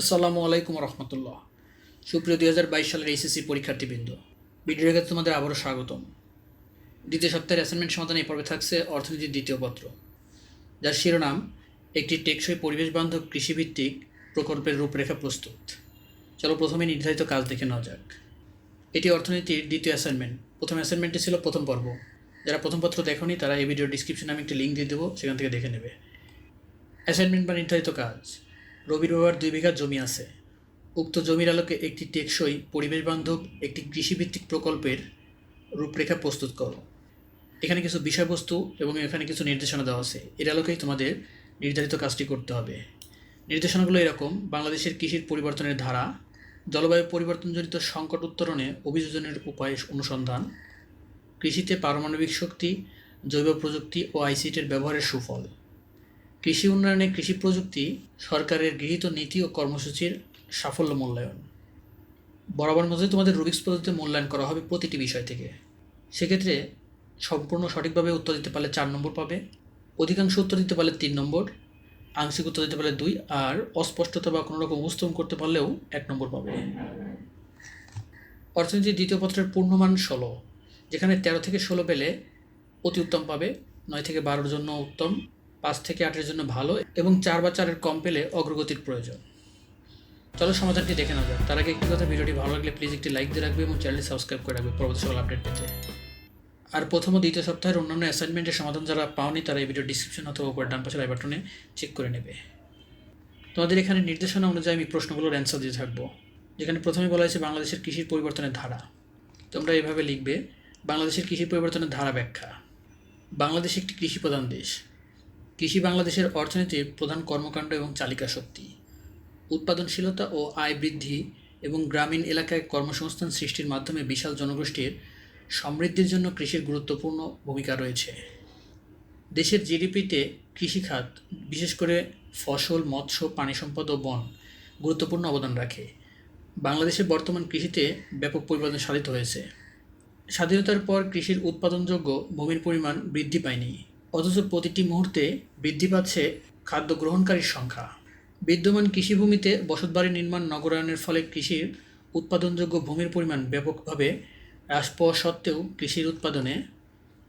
আসসালামু আলাইকুম রহমতুল্লাহ। সুপ্রিয় দুই হাজার বাইশ সালের এইচএসসি পরীক্ষার্থীবৃন্দ, ভিডিওর কাছে তোমাদের আবারও স্বাগতম। দ্বিতীয় সপ্তাহের অ্যাসাইনমেন্ট সমাধান এই পর্বে থাকছে অর্থনীতির দ্বিতীয় পত্র, যার শিরোনাম, একটি টেকসই পরিবেশ বান্ধব কৃষিভিত্তিক প্রকল্পের রূপরেখা প্রস্তুত। চলো প্রথমে নির্ধারিত কাজ দেখে নেওয়া যাক। এটি অর্থনীতির দ্বিতীয় অ্যাসাইনমেন্ট প্রথম অ্যাসাইনমেন্টটি ছিল প্রথম পর্ব। যারা প্রথম পত্র দেখনি, তারা এই ভিডিওর ডিসক্রিপশনে আমি একটি লিঙ্ক দিয়ে দেবো, সেখান থেকে দেখে নেবে। অ্যাসাইনমেন্ট বা নির্ধারিত কাজ। রবির বাবার দুই বিঘা জমি আছে। উক্ত জমির আলোকে একটি টেকসই পরিবেশ বান্ধব, একটি কৃষিভিত্তিক প্রকল্পের রূপরেখা প্রস্তুত করো। এখানে কিছু বিষয়বস্তু এবং এখানে কিছু নির্দেশনা দেওয়া আছে। এর আলোকেই তোমাদের নির্ধারিত কাজটি করতে হবে। নির্দেশনাগুলো এরকম। বাংলাদেশের কৃষির পরিবর্তনের ধারা, জলবায়ু পরিবর্তনজনিত সংকট উত্তরণে অভিযোজনের উপায় অনুসন্ধান, কৃষিতে পারমাণবিক শক্তি, জৈব প্রযুক্তি ও আইসিটির ব্যবহারের সুফল। কৃষি উন্নয়নে কৃষি প্রযুক্তি সরকারের গৃহীত নীতি ও কর্মসূচির সাফল্য মূল্যায়ন। বরাবর মধ্যে তোমাদের রুবিক্স পদ্ধতিতে মূল্যায়ন করা হবে প্রতিটি বিষয় থেকে। সেক্ষেত্রে সম্পূর্ণ সঠিকভাবে উত্তর দিতে পারলে চার নম্বর পাবে, অধিকাংশ উত্তর দিতে পারলে তিন নম্বর, আংশিক উত্তর দিতে পারলে দুই, আর অস্পষ্টতা বা কোনো রকম উপস্থাপন করতে পারলেও এক নম্বর পাবে। অর্থনীতির দ্বিতীয় পত্রের পূর্ণমান ষোলো, যেখানে তেরো থেকে ষোলো পেলে অতি উত্তম পাবে, নয় থেকে বারোর জন্য উত্তম পাঁচ থেকে আটের জন্য ভালো এবং চার বা চারের কম পেলে অগ্রগতির প্রয়োজন। চলো সমাধানটি দেখে নেওয়া যাক। তার আগে একটি কথা, ভিডিওটি ভালো লাগলে প্লিজ একটি লাইক দিয়ে রাখবে এবং চ্যানেলটি সাবস্ক্রাইব করে রাখবে। পরবর্তী সকল আপডেট পেতে। আর প্রথম ও দ্বিতীয় সপ্তাহের অন্যান্য অ্যাসাইনমেন্টের সমাধান যারা পাওনি, তারা এই ভিডিও ডিসক্রিপশন অথবা উপরে ডান পাশের আই বাটনে চেক করে নেবে। তোমাদের এখানে নির্দেশনা অনুযায়ী আমি প্রশ্নগুলোর অ্যান্সার দিয়ে থাকব। যেখানে প্রথমে বলা হয়েছে বাংলাদেশের কৃষির পরিবর্তনের ধারা। তোমরা এভাবে লিখবে, বাংলাদেশের কৃষি পরিবর্তনের ধারা ব্যাখ্যা বাংলাদেশ একটি কৃষি প্রধান দেশ। কৃষি বাংলাদেশের অর্থনীতির প্রধান কর্মকাণ্ড এবং চালিকা শক্তি। উৎপাদনশীলতা ও আয় বৃদ্ধি এবং গ্রামীণ এলাকায় কর্মসংস্থান সৃষ্টির মাধ্যমে বিশাল জনগোষ্ঠীর সমৃদ্ধির জন্য কৃষির গুরুত্বপূর্ণ ভূমিকা রয়েছে। দেশের জিডিপিতে কৃষিখাত, বিশেষ করে ফসল, মৎস্য, পানি সম্পদ ও বন গুরুত্বপূর্ণ অবদান রাখে। বাংলাদেশে বর্তমান কৃষিতে ব্যাপক পরিবর্তন সাধিত হয়েছে। স্বাধীনতার পর কৃষির উৎপাদনযোগ্য ভূমির পরিমাণ বৃদ্ধি পায়নি। অথচ প্রতিটি মুহূর্তে বৃদ্ধি পাচ্ছে খাদ্য গ্রহণকারীর সংখ্যা। বিদ্যমান কৃষিভূমিতে বসতবাড়ি নির্মাণ নগরায়নের ফলে কৃষির উৎপাদনযোগ্য ভূমির পরিমাণ ব্যাপকভাবে হ্রাস পাওয়া সত্ত্বেও কৃষির উৎপাদনে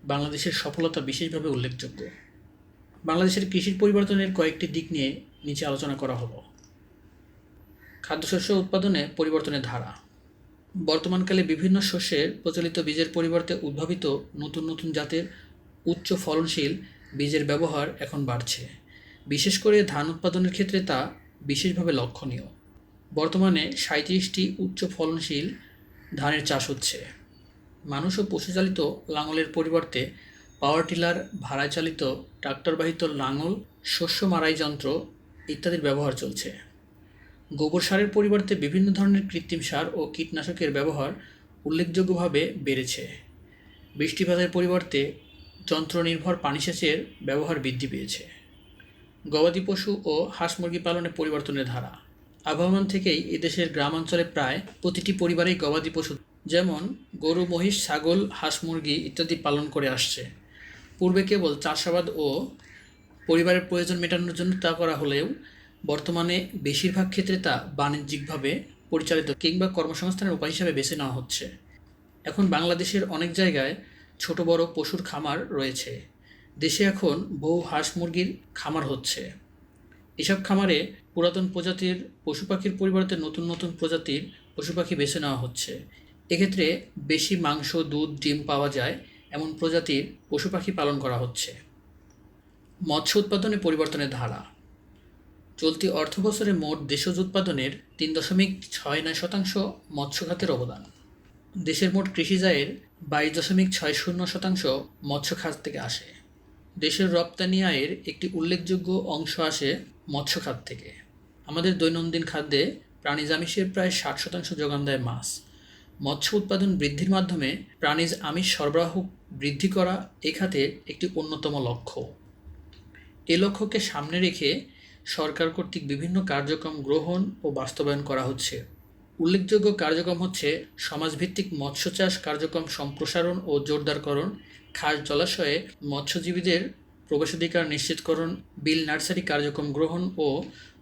বাংলাদেশের সফলতা বিশেষভাবে উল্লেখযোগ্য। বাংলাদেশের কৃষির পরিবর্তনের কয়েকটি দিক নিয়ে নিচে আলোচনা করা হলো। খাদ্যশস্য উৎপাদনে পরিবর্তনের ধারা। বর্তমানকালে বিভিন্ন শস্যের প্রচলিত বীজের পরিবর্তে উদ্ভাবিত নতুন নতুন জাতের উচ্চ ফলনশীল বীজের ব্যবহার এখন বাড়ছে। বিশেষ করে ধান উৎপাদনের ক্ষেত্রে তা বিশেষভাবে লক্ষণীয়। বর্তমানে সাঁত্রিশটি উচ্চ ফলনশীল ধানের চাষ হচ্ছে। মানুষ ও পশুচালিত লাঙলের পরিবর্তে পাওয়ার টিলার ভাড়ায় চালিত ট্রাক্টরবাহিত লাঙল, শস্য মারাই যন্ত্র ইত্যাদির ব্যবহার চলছে। গোবর সারের পরিবর্তে বিভিন্ন ধরনের কৃত্রিম সার ও কীটনাশকের ব্যবহার উল্লেখযোগ্যভাবে বেড়েছে। বৃষ্টিপাতের পরিবর্তে যন্ত্রনির্ভর পানি সেচের ব্যবহার বৃদ্ধি পেয়েছে। গবাদি পশু ও হাঁস মুরগি পালনে পরিবর্তনের ধারা। আবহমান থেকেই এদেশের গ্রামাঞ্চলে প্রায় প্রতিটি পরিবারেই গবাদি পশু, যেমন গরু, মহিষ, ছাগল, হাঁস মুরগি ইত্যাদি পালন করে আসছে। পূর্বে কেবল চাষাবাদ ও পরিবারের প্রয়োজন মেটানোর জন্য তা করা হলেও বর্তমানে বেশিরভাগ ক্ষেত্রে তা বাণিজ্যিকভাবে পরিচালিত কিংবা কর্মসংস্থানের উপায় হিসাবে বেছে নেওয়া হচ্ছে। এখন বাংলাদেশের অনেক জায়গায় ছোট বড় পশুর খামার রয়েছে। দেশে এখন বহু হাঁস মুরগির খামার হচ্ছে। এসব খামারে পুরাতন প্রজাতির পশু পাখির পরিবর্তে নতুন নতুন প্রজাতির পশু পাখি বেছে নেওয়া হচ্ছে। এক্ষেত্রে বেশি মাংস, দুধ, ডিম পাওয়া যায় এমন প্রজাতির পশু পাখি পালন করা হচ্ছে। মৎস্য উৎপাদনে পরিবর্তনের ধারা। চলতি অর্থ বছরে মোট দেশজ উৎপাদনের তিন দশমিক ছয় নয় শতাংশ মৎস্য খাতের অবদান। দেশের মোট কৃষিজায়ের বাইশ দশমিক ছয় শূন্য শতাংশ মৎস্য খাত থেকে আসে। দেশের রপ্তানি আয়ের একটি উল্লেখযোগ্য অংশ আসে মৎস্য খাত থেকে। আমাদের দৈনন্দিন খাদ্যে প্রাণীজ আমিষের প্রায় ষাট শতাংশ যোগান দেয় মাছ। মৎস্য উৎপাদন বৃদ্ধির মাধ্যমে প্রাণীজ আমিষ সরবরাহ বৃদ্ধি করা এ খাতের একটি অন্যতম লক্ষ্য। এ লক্ষ্যকে সামনে রেখে সরকার কর্তৃক বিভিন্ন কার্যক্রম গ্রহণ ও বাস্তবায়ন করা হচ্ছে। উল্লেখযোগ্য কার্যক্রম হচ্ছে সমাজভিত্তিক মৎস্য চাষ কার্যক্রম সম্প্রসারণ ও জোরদারকরণ, খাস জলাশয়ে মৎস্যজীবীদের প্রবেশাধিকার নিশ্চিতকরণ, বিল নার্সারি কার্যক্রম গ্রহণ ও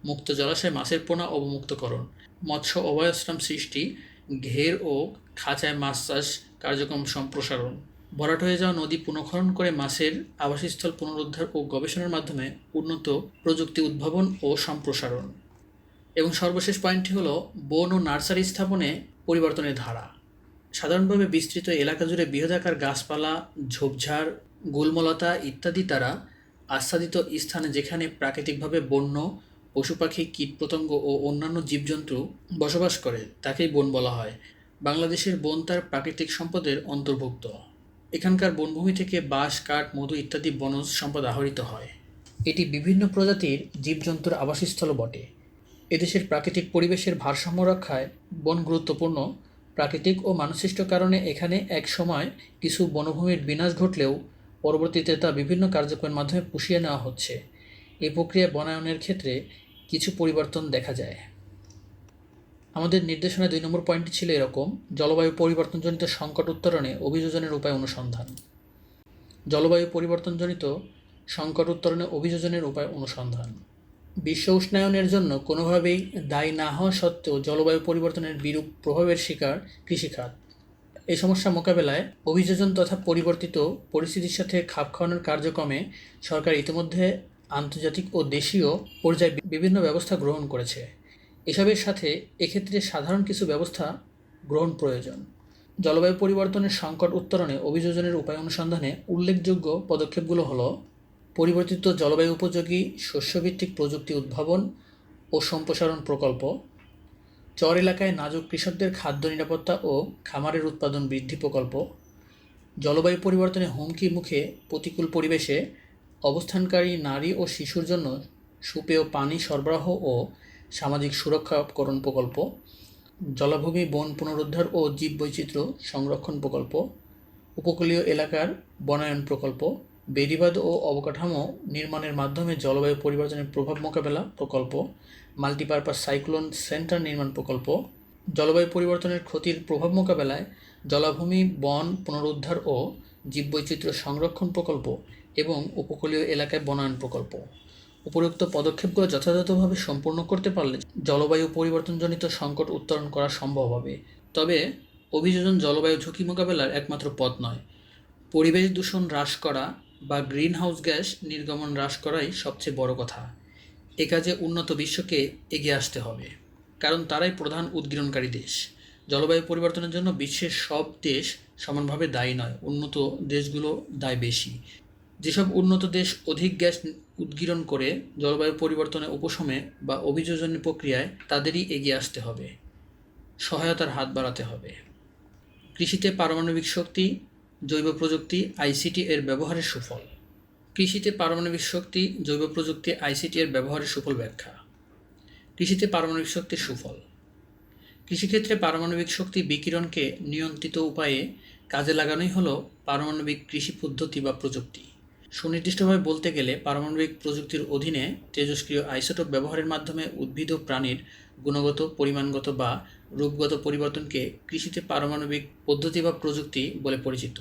মুক্ত জলাশয়ে মাছের পোনা অবমুক্তকরণ, মৎস্য অভয়াশ্রম সৃষ্টি, ঘের ও খাঁচায় মাছ চাষ কার্যক্রম সম্প্রসারণ। ভরাট হয়ে যাওয়া নদী পুনঃখনন করে মাছের আবাসস্থল পুনরুদ্ধার ও গবেষণার মাধ্যমে উন্নত প্রযুক্তি উদ্ভাবন ও সম্প্রসারণ। এবং সর্বশেষ পয়েন্টটি হলো, বন ও নার্সারি স্থাপনে পরিবর্তনের ধারা। সাধারণভাবে বিস্তৃত এলাকা জুড়ে বৃহদাকার গাছপালা, ঝোপঝাড়, গুল্মলতা ইত্যাদি দ্বারা আচ্ছাদিত স্থানে যেখানে প্রাকৃতিকভাবে বন্য পশু পাখি কীটপতঙ্গ ও অন্যান্য জীবজন্তু বসবাস করে, তাকেই বন বলা হয়। বাংলাদেশের বন তার প্রাকৃতিক সম্পদের অন্তর্ভুক্ত। এখানকার বনভূমি থেকে বাঁশ, কাঠ, মধু ইত্যাদি বনজ সম্পদ আহরিত হয়। এটি বিভিন্ন প্রজাতির জীবজন্তুর আবাসস্থলও বটে। এদেশের প্রাকৃতিক পরিবেশের ভারসাম্য রক্ষায় বন গুরুত্বপূর্ণ। প্রাকৃতিক ও মানসিষ্ট কারণে এখানে এক সময় কিছু বনভূমির বিনাশ ঘটলেও পরবর্তীতে তা বিভিন্ন কার্যক্রমের মাধ্যমে পুষিয়ে নেওয়া হচ্ছে। এই প্রক্রিয়া বনায়নের ক্ষেত্রে কিছু পরিবর্তন দেখা যায়। আমাদের নির্দেশনা দুই নম্বর পয়েন্টটি ছিল এরকম, জলবায়ু পরিবর্তনজনিত সংকট উত্তরণে অভিযোজনের উপায় অনুসন্ধান। জলবায়ু পরিবর্তনজনিত সংকট উত্তরণে অভিযোজনের উপায় অনুসন্ধান। বিশ্ব উষ্ণায়নের জন্য কোনোভাবেই দায়ী না হওয়া সত্ত্বেও জলবায়ু পরিবর্তনের বিরূপ প্রভাবের শিকার কৃষিখাত। এই সমস্যা মোকাবেলায় অভিযোজন তথা পরিবর্তিত পরিস্থিতির সাথে খাপ খাওয়ানোর কার্যক্রমে সরকার ইতিমধ্যে আন্তর্জাতিক ও দেশীয় পর্যায়ে বিভিন্ন ব্যবস্থা গ্রহণ করেছে। এসবের সাথে এক্ষেত্রে সাধারণ কিছু ব্যবস্থা গ্রহণ প্রয়োজন। জলবায়ু পরিবর্তনের সংকট উত্তরণে অভিযোজনের উপায় অনুসন্ধানে উল্লেখযোগ্য পদক্ষেপগুলো হলো পরিবর্তিত জলবায়ু উপযোগী শস্যভিত্তিক প্রযুক্তি উদ্ভাবন ও সম্প্রসারণ প্রকল্প, চর এলাকায় নাজুক কৃষকদের খাদ্য নিরাপত্তা ও খামারের উৎপাদন বৃদ্ধি প্রকল্প, জলবায়ু পরিবর্তনে হুমকি মুখে প্রতিকূল পরিবেশে অবস্থানকারী নারী ও শিশুর জন্য সুপেয় পানি সরবরাহ ও সামাজিক সুরক্ষাকরণ প্রকল্প, জলাভূমি বন পুনরুদ্ধার ও জীববৈচিত্র্য সংরক্ষণ প্রকল্প, উপকূলীয় এলাকার বনায়ন প্রকল্প বেড়িবাঁধ ও অবকাঠামো নির্মাণের মাধ্যমে জলবায়ু পরিবর্তনের প্রভাব মোকাবেলা প্রকল্প, মাল্টিপারপাস সাইক্লোন সেন্টার নির্মাণ প্রকল্প, জলবায়ু পরিবর্তনের ক্ষতির প্রভাব মোকাবেলায় জলাভূমি, বন পুনরুদ্ধার ও জীববৈচিত্র্য সংরক্ষণ প্রকল্প এবং উপকূলীয় এলাকায় বনায়ন প্রকল্প। উপরোক্ত পদক্ষেপগুলো যথাযথভাবে সম্পূর্ণ করতে পারলে জলবায়ু পরিবর্তনজনিত সংকট উত্তরণ করা সম্ভব হবে। তবে অভিযোজন জলবায়ু ঝুঁকি মোকাবেলার একমাত্র পথ নয়। পরিবেশ দূষণ হ্রাস করা বা গ্রিন হাউস গ্যাস নির্গমন হ্রাস করাই সবচেয়ে বড় কথা। এ কাজে উন্নত বিশ্বকে এগিয়ে আসতে হবে, কারণ তারাই প্রধান উদ্গীরণকারী দেশ। জলবায়ু পরিবর্তনের জন্য বিশ্বের সব দেশ সমানভাবে দায়ী নয়, উন্নত দেশগুলো দায় বেশি। যেসব উন্নত দেশ অধিক গ্যাস উদ্গীরণ করে জলবায়ু পরিবর্তনের উপশমে বা অভিযোজনের প্রক্রিয়ায়, তাদেরই এগিয়ে আসতে হবে। সহায়তার হাত বাড়াতে হবে। কৃষিতে পারমাণবিক শক্তি জৈব প্রযুক্তি আইসিটি এর ব্যবহারের সুফল। কৃষিতে পারমাণবিক শক্তি, জৈব প্রযুক্তি আইসিটি এর ব্যবহারের সুফল ব্যাখ্যা। কৃষিতে পারমাণবিক শক্তির সুফল। কৃষিক্ষেত্রে পারমাণবিক শক্তি বিকিরণকে নিয়ন্ত্রিত উপায়ে কাজে লাগানোই হলো পারমাণবিক কৃষি পদ্ধতি বা প্রযুক্তি। সুনির্দিষ্টভাবে বলতে গেলে পারমাণবিক প্রযুক্তির অধীনে তেজস্ক্রিয় আইসোটোপ ব্যবহারের মাধ্যমে উদ্ভিদ ও প্রাণীর গুণগত, পরিমাণগত বা রূপগত পরিবর্তনকে কৃষিতে পারমাণবিক পদ্ধতি বা প্রযুক্তি বলে পরিচিত।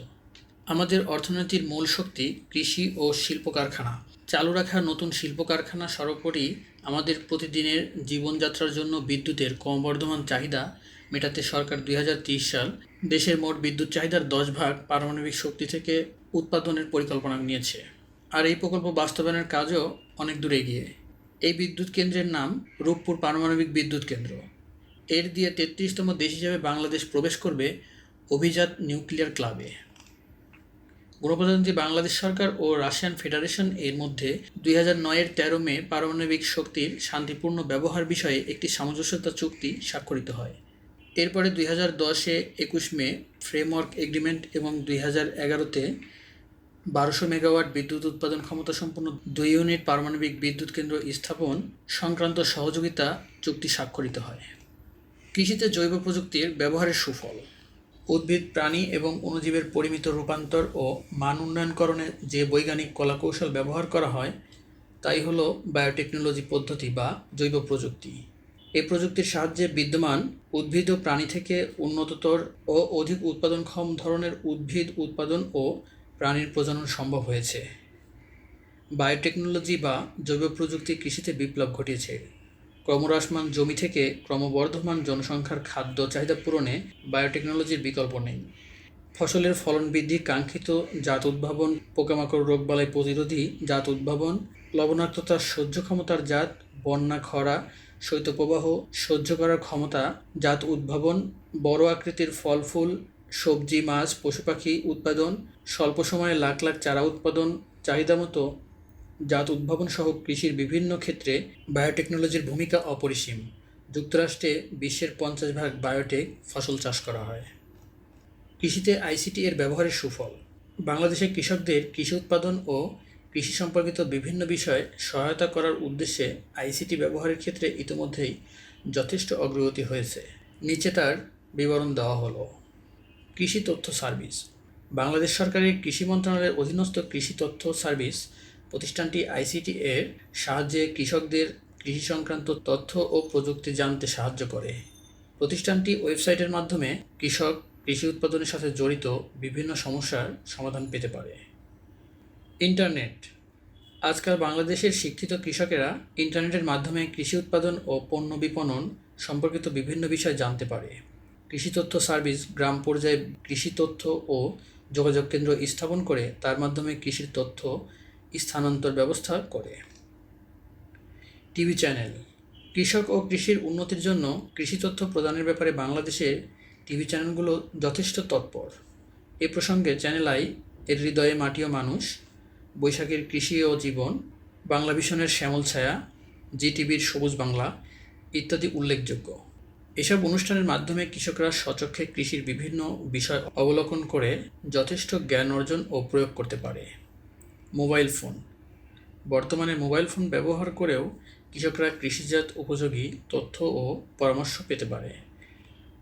আমাদের অর্থনীতির মূল শক্তি কৃষি ও শিল্প কারখানা চালু রাখা নতুন শিল্প কারখানা সর্বোপরি আমাদের প্রতিদিনের জীবনযাত্রার জন্য বিদ্যুতের ক্রমবর্ধমান চাহিদা মেটাতে সরকার দুই সাল দেশের মোট বিদ্যুৎ চাহিদার দশ ভাগ পারমাণবিক শক্তি থেকে উৎপাদনের পরিকল্পনা নিয়েছে। আর এই প্রকল্প বাস্তবায়নের কাজও অনেক দূর এগিয়ে। এই বিদ্যুৎ কেন্দ্রের নাম রূপপুর পারমাণবিক বিদ্যুৎ কেন্দ্র। এর দিয়ে তেত্রিশতম দেশ হিসেবে বাংলাদেশ প্রবেশ করবে অভিজাত নিউক্লিয়ার ক্লাবে। গণপ্রজাতন্ত্রী বাংলাদেশ সরকার ও রাশিয়ান ফেডারেশন এর মধ্যে দুই হাজার নয়ের তেরো মে পারমাণবিক শক্তির শান্তিপূর্ণ ব্যবহার বিষয়ে একটি সামঞ্জস্যতা চুক্তি স্বাক্ষরিত হয়। এরপরে দুই হাজার দশে একুশ মে ফ্রেমওয়ার্ক এগ্রিমেন্ট এবং দুই হাজার এগারোতে বারোশো মেগাওয়াট বিদ্যুৎ উৎপাদন ক্ষমতা সম্পন্ন দুই ইউনিট পারমাণবিক বিদ্যুৎ কেন্দ্র স্থাপন সংক্রান্ত সহযোগিতা চুক্তি স্বাক্ষরিত হয়। কৃষিতে জৈব প্রযুক্তির ব্যবহারের সুফল। উদ্ভিদ, প্রাণী এবং অণুজীবের পরিমিত রূপান্তর ও মান উন্নয়নকরণে যে বৈজ্ঞানিক কলাকৌশল ব্যবহার করা হয়, তাই হলো বায়োটেকনোলজি পদ্ধতি বা জৈব প্রযুক্তি। এই প্রযুক্তির সাহায্যে বিদ্যমান উদ্ভিদ ও প্রাণী থেকে উন্নততর ও অধিক উৎপাদনক্ষম ধরনের উদ্ভিদ উৎপাদন ও প্রাণীর প্রজনন সম্ভব হয়েছে। বায়োটেকনোলজি বা জৈব প্রযুক্তি কৃষিতে বিপ্লব ঘটিয়েছে। ক্রমহ্রাসমান জমি থেকে ক্রমবর্ধমান জনসংখ্যার খাদ্য চাহিদা পূরণে বায়োটেকনোলজির বিকল্প নেই। ফসলের ফলন বৃদ্ধি, কাঙ্ক্ষিত জাত উদ্ভাবন, পোকামাকড় রোগবালাই প্রতিরোধী জাত উদ্ভাবন, লবণাক্ততা, সহ্য ক্ষমতার জাত, বন্যা, খরা, শৈত্যপ্রবাহ, সহ্য করার ক্ষমতা, জাত উদ্ভাবন, বড় আকৃতির ফল, ফুল, সবজি, মাছ পশু পাখি উৎপাদন স্বল্প সময়ে লাখ লাখ চারা উৎপাদন, চাহিদা মতো জাত উদ্ভাবন সহ কৃষির বিভিন্ন ক্ষেত্রে বায়োটেকনোলজির ভূমিকা অপরিসীম। যুক্তরাষ্ট্রে বিশ্বের পঞ্চাশ ভাগ বায়োটেক ফসল চাষ করা হয়। কৃষিতে আইসিটি এর ব্যবহারের সুফল। বাংলাদেশের কৃষকদের কৃষি উৎপাদন ও কৃষি সম্পর্কিত বিভিন্ন বিষয়ে সহায়তা করার উদ্দেশ্যে আইসিটি ব্যবহারের ক্ষেত্রে ইতিমধ্যেই যথেষ্ট অগ্রগতি হয়েছে। নিচে তার বিবরণ দেওয়া হলো। কৃষি তথ্য সার্ভিস। বাংলাদেশ সরকারের কৃষি মন্ত্রণালয়ের অধীনস্থ কৃষি তথ্য সার্ভিস প্রতিষ্ঠানটি আইসিটি এর সাহায্যে কৃষকদের কৃষি সংক্রান্ত তথ্য ও প্রযুক্তি জানতে সাহায্য করে। প্রতিষ্ঠানটি ওয়েবসাইটের মাধ্যমে কৃষক কৃষি উৎপাদনের সাথে জড়িত বিভিন্ন সমস্যার সমাধান পেতে পারে। ইন্টারনেট। আজকাল বাংলাদেশের শিক্ষিত কৃষকেরা ইন্টারনেটের মাধ্যমে কৃষি উৎপাদন ও পণ্য বিপণন সম্পর্কিত বিভিন্ন বিষয় জানতে পারে। কৃষি তথ্য সার্ভিস গ্রাম পর্যায়ে কৃষি তথ্য ও যোগাযোগ কেন্দ্র স্থাপন করে তার মাধ্যমে কৃষির তথ্য স্থানান্তর ব্যবস্থা করে। TV channel. কৃষক ও কৃষির উন্নতির জন্য কৃষি তথ্য প্রদানের ব্যাপারে বাংলাদেশের টিভি চ্যানেলগুলো যথেষ্ট তৎপর। এ প্রসঙ্গে চ্যানেল আই এর হৃদয়ে মাটি ও মানুষ, বৈশাখের কৃষি ও জীবন বাংলা ভিশনের শ্যামল ছায়া, জি টিভির সবুজ বাংলা ইত্যাদি উল্লেখযোগ্য। এসব অনুষ্ঠানের মাধ্যমে কৃষকরা স্বচক্ষে কৃষির বিভিন্ন বিষয় অবলোকন করে যথেষ্ট জ্ঞান অর্জন ও প্রয়োগ করতে পারে। Mobile phone. বর্তমানে মোবাইল ফোন ব্যবহার করেও কৃষকরা কৃষিজাত উপযোগী তথ্য ও পরামর্শ পেতে পারে।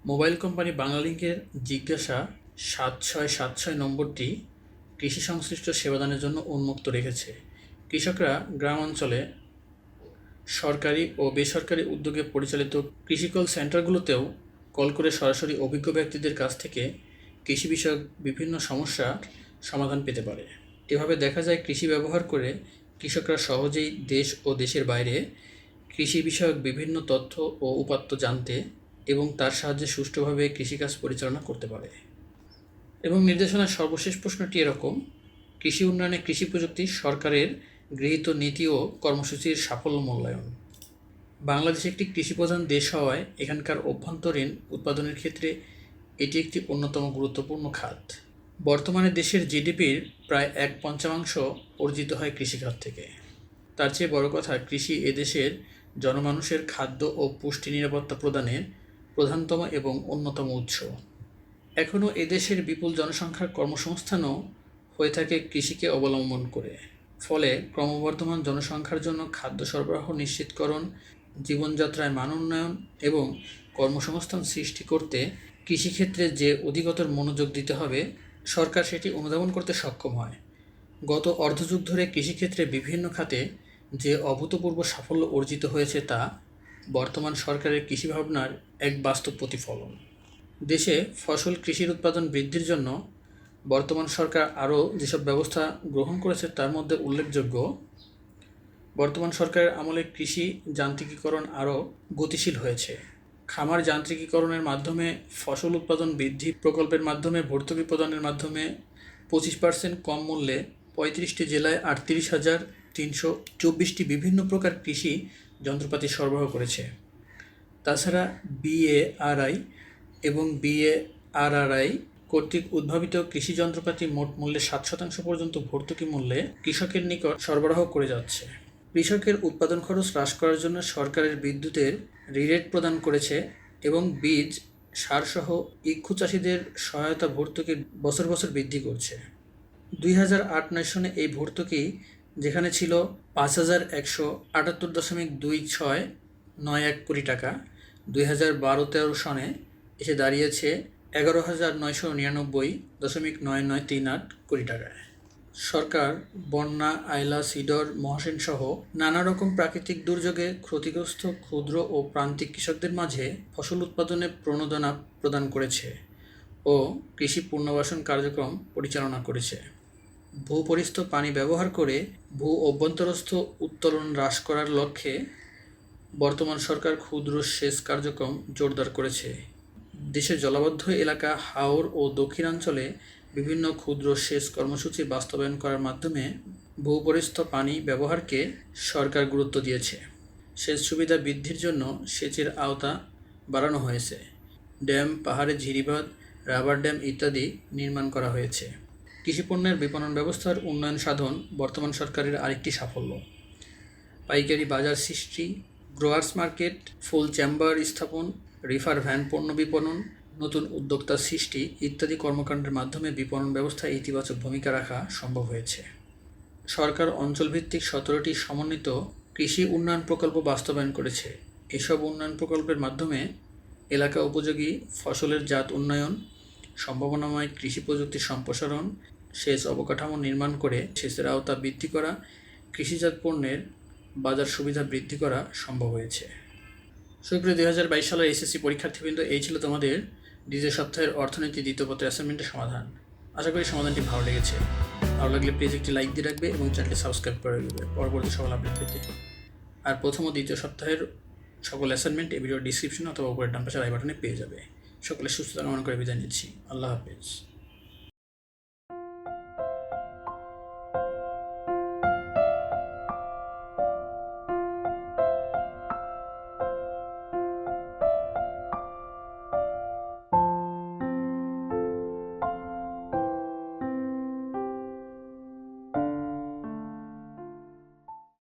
মোবাইল কোম্পানি বাংলালিংকের জিজ্ঞাসা সাত ছয় সাত ছয় নম্বরটি কৃষি সংশ্লিষ্ট সেবাদানের জন্য উন্মুক্ত রেখেছে। কৃষকরা গ্রাম অঞ্চলে সরকারি ও বেসরকারি উদ্যোগে পরিচালিত কৃষিকল সেন্টারগুলোতেও কল করে সরাসরি অভিজ্ঞ ব্যক্তিদের কাছ থেকে কৃষি বিষয়ক বিভিন্ন সমস্যার সমাধান পেতে পারে। এভাবে দেখা যায় কৃষি ব্যবহার করে কৃষকরা সহজেই দেশ ও দেশের বাইরে কৃষি বিষয়ক বিভিন্ন তথ্য ও উপাত্ত জানতে এবং তার সাহায্যে সুষ্ঠুভাবে কৃষিকাজ পরিচালনা করতে পারে। এবং নির্দেশনার সর্বশেষ প্রশ্নটি এরকম, কৃষি উন্নয়নে কৃষি প্রযুক্তি সরকারের গৃহীত নীতি ও কর্মসূচির সাফল্য মূল্যায়ন। বাংলাদেশ একটি কৃষিপ্রধান দেশ হওয়ায় এখানকার অভ্যন্তরীণ উৎপাদনের ক্ষেত্রে এটি একটি অন্যতম গুরুত্বপূর্ণ খাত। বর্তমানে দেশের জিডিপির প্রায় এক পঞ্চমাংশ অর্জিত হয় কৃষিখাত থেকে। তার চেয়ে বড় কথা, কৃষি এদেশের জনমানুষের খাদ্য ও পুষ্টি নিরাপত্তা প্রদানের প্রধানতম এবং অন্যতম উৎস। এখনও এদেশের বিপুল জনসংখ্যার কর্মসংস্থানও হয়ে থাকে কৃষিকে অবলম্বন করে। ফলে ক্রমবর্ধমান জনসংখ্যার জন্য খাদ্য সরবরাহ নিশ্চিতকরণ জীবনযাত্রায় মান উন্নয়ন এবং কর্মসংস্থান সৃষ্টি করতে কৃষিক্ষেত্রে যে অধিকতর মনোযোগ দিতে হবে, সরকার সেটি অনুধাবন করতে সক্ষম হয়। গত অর্ধযুগ ধরে কৃষিক্ষেত্রে বিভিন্ন খাতে যে অভূতপূর্ব সাফল্য অর্জিত হয়েছে তা বর্তমান সরকারের কৃষি ভাবনার এক বাস্তব প্রতিফলন। দেশে ফসল কৃষির উৎপাদন বৃদ্ধির জন্য বর্তমান সরকার আরও যেসব ব্যবস্থা গ্রহণ করেছে তার মধ্যে উল্লেখযোগ্য, বর্তমান সরকারের আমলে কৃষি যান্ত্রিকীকরণ আরও গতিশীল হয়েছে। খামার যান্ত্রিকীকরণের মাধ্যমে ফসল উৎপাদন বৃদ্ধি প্রকল্পের মাধ্যমে ভর্তুকি প্রদানের মাধ্যমে পঁচিশ পার্সেন্ট কম মূল্যে পঁয়ত্রিশটি জেলায় আটত্রিশ হাজার তিনশো চব্বিশটি বিভিন্ন প্রকার কৃষি যন্ত্রপাতি সরবরাহ করেছে। তাছাড়া বিএআরআই এবং বিএআরআরআই কর্তৃক উদ্ভাবিত কৃষি যন্ত্রপাতি মোট মূল্যে সাত শতাংশ পর্যন্ত ভর্তুকি মূল্যে কৃষকের নিকট সরবরাহ করে যাচ্ছে। কৃষকের উৎপাদন খরচ হ্রাস করার জন্য সরকারের বিদ্যুতের রিরেট প্রদান করেছে এবং বীজ, সারসহ ইক্ষু চাষিদের সহায়তা ভর্তুকি বছর বছর বৃদ্ধি করছে। দুই হাজার আট নয় সনে এই ভর্তুকি, যেখানে ছিল পাঁচ হাজার একশো আটাত্তর দশমিক দুই ছয় নয় এক কোটি টাকা, দুই হাজার বারো তেরো সনে এসে দাঁড়িয়েছে এগারো হাজার নয়শো নিরানব্বই দশমিক নয় নয় তিন আট কোটি টাকায়। সরকার, বন্যা আয়লা সিডর, মহাসেন সহ নানা রকম প্রাকৃতিক দুর্যোগে ক্ষতিগ্রস্ত ক্ষুদ্র ও প্রান্তিক কৃষকদের মাঝে ফসল উৎপাদনে প্রণোদনা প্রদান করেছে ও কৃষি পুনর্বাসন কার্যক্রম পরিচালনা করেছে। ভূপরিস্থ পানি ব্যবহার করে ভূ অভ্যন্তরস্থ উত্তোলন হ্রাস করার লক্ষ্যে বর্তমান সরকার ক্ষুদ্র সেচ কার্যক্রম জোরদার করেছে। দেশের জলাবদ্ধ এলাকা হাওর ও দক্ষিণাঞ্চলে বিভিন্ন ক্ষুদ্র সেচ কর্মসূচি বাস্তবায়ন করার মাধ্যমে ভূপরিস্থ পানি ব্যবহারকে সরকার গুরুত্ব দিয়েছে। সেচ সুবিধা বৃদ্ধির জন্য সেচের আওতা বাড়ানো হয়েছে। ড্যাম, পাহাড়ে ঝিরিবাঁধ রাবার ড্যাম ইত্যাদি নির্মাণ করা হয়েছে। কৃষিপণ্যের বিপণন ব্যবস্থার উন্নয়ন সাধন বর্তমান সরকারের আরেকটি সাফল্য। পাইকারি বাজার সৃষ্টি, গ্রোয়ার্স মার্কেট, ফুল চেম্বার স্থাপন রিফার ভ্যান পণ্য বিপণন, নতুন উদ্যোক্তা সৃষ্টি ইত্যাদি কর্মকাণ্ডের মাধ্যমে বিপণন ব্যবস্থায় ইতিবাচক ভূমিকা রাখা সম্ভব হয়েছে। সরকার অঞ্চলভিত্তিক সতেরোটি সমন্বিত কৃষি উন্নয়ন প্রকল্প বাস্তবায়ন করেছে। এসব উন্নয়ন প্রকল্পের মাধ্যমে এলাকা উপযোগী ফসলের জাত উন্নয়ন, সম্ভাবনাময় কৃষি প্রযুক্তির সম্প্রসারণ, সেচ অবকাঠামো নির্মাণ করে সেচের আওতা বৃদ্ধি করা, কৃষিজাত পণ্যের বাজার সুবিধা বৃদ্ধি করা সম্ভব হয়েছে। সুপ্রিয় দুই হাজার বাইশ সালের এসএসসি পরীক্ষার্থীবৃন্দ এই ছিল তোমাদের দ্বিতীয় সপ্তাহের অর্থনীতি দ্বিতীয় পত্র অ্যাসাইনমেন্টের সমাধান। আশা করি সমাধানটি ভালো লেগেছে। ভালো লাগলে প্লিজ একটি লাইক দিয়ে রাখবে এবং চ্যানেলটি সাবস্ক্রাইব করে রাখবে পরবর্তী সকল আপডেট পেতে। আর প্রথম ও দ্বিতীয় সপ্তাহের সকল অ্যাসাইনমেন্ট এই ভিডিওর ডিসক্রিপশন অথবা উপরের ডান পাশের আই বাটনে পেয়ে যাবে। সকলে সুস্থতা কামনা করে বিদায় নিচ্ছি। আল্লাহ হাফিজ।